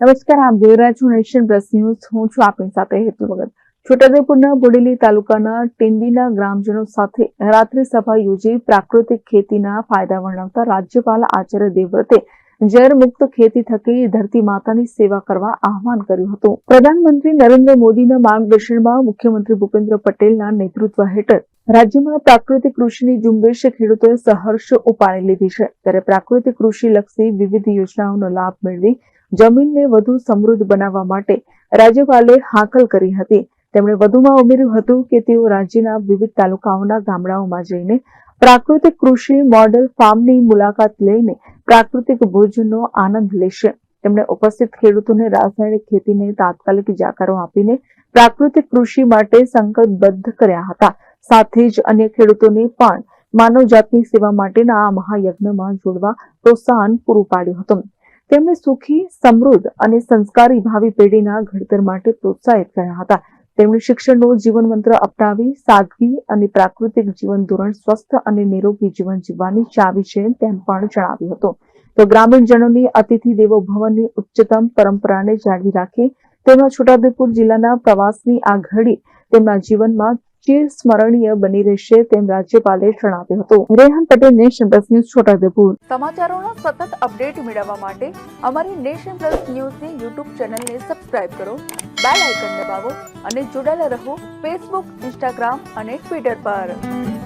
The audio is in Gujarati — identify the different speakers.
Speaker 1: નમસ્કાર રહ્યા છો નેશન પ્લસ ન્યૂઝ. હું છું આપની સાથે હેતુ ભગત. છોટાઉદેપુરના બોડેલી તાલુકાના ટીંબીના ગ્રામજનો સાથે રાત્રિ સભા યોજી પ્રાકૃતિક ખેતીના ફાયદા વર્ણવતા રાજ્યપાલ આચાર્ય દેવવ્રતે ઝેર મુક્ત ખેતી થકી ધરતી માતાની સેવા કરવા આહવાન કર્યું હતું. પ્રધાનમંત્રી નરેન્દ્ર મોદીના માર્ગદર્શનમાં મુખ્યમંત્રી ભૂપેન્દ્ર પટેલના નેતૃત્વ હેઠળ રાજ્યમાં પ્રાકૃતિક કૃષિની ઝુંબેશ ખેડૂતોએ સહર્ષ ઉપાડી લીધી છે. ત્યારે પ્રાકૃતિક કૃષિ લક્ષી વિવિધ યોજનાઓનો લાભ મેળવી જમીનને વધુ સમૃદ્ધ બનાવવા માટે રાજ્યપાલે હાકલ કરી હતી. તેમણે વધુમાં ઉમેર્યું હતું કે તેઓ રાજ્યના વિવિધ તાલુકાઓના ગામડાઓમાં જઈને પ્રાકૃતિક કૃષિ મોડેલ ફાર્મની મુલાકાત લઈને પ્રાકૃતિક ભોજનનો આનંદ લેશે. તેમણે ઉપસ્થિત ખેડૂતોને રાસાયણિક ખેતીને તાત્કાલિક જાકારો આપીને પ્રાકૃતિક કૃષિ માટે સંકલ્પબદ્ધ કર્યા હતા. સાથે જ અન્ય ખેડૂતોને પણ માનવજાતની સેવા માટેના આ મહાયજ્ઞમાં જોડવા પ્રોત્સાહન પૂરું પાડ્યું હતું. તેમણે સુખી, સમૃદ્ધ અને સંસ્કારી ભાવિ પેઢીના ઘડતર માટે પ્રોત્સાહિત કર્યા હતા. તેમણે શિક્ષણનો જીવન મંત્ર અપનાવી, સાદગી અને પ્રાકૃતિક જીવન ધોરણ સ્વસ્થ અને નિરોગી જીવન જીવવાની ચાવી છે તેમ પણ જણાવ્યું હતું. તો ગ્રામીણજનોની અતિથિ દેવો ભવનની ઉચ્ચતમ પરંપરાને જાળવી રાખી તેમના છોટાઉદેપુર જિલ્લાના પ્રવાસની આ ઘડી તેમના જીવનમાં ચિર સ્મરણીય બની રહેશે તેમ રાજ્યપાલે જણાવ્યું હતું. Rehan Patel nation plus news Chhota Udepur. સમાચારોના સતત અપડેટ મેળવવા માટે અમારી નેશન પ્લસ ન્યૂઝની યુટ્યુબ ચેનલને સબસ્ક્રાઇબ કરો બેલ આઇકન દબાવો અને જોડાયેલા રહો ફેસબુક ઇન્સ્ટાગ્રામ અને ટ્વિટર પર.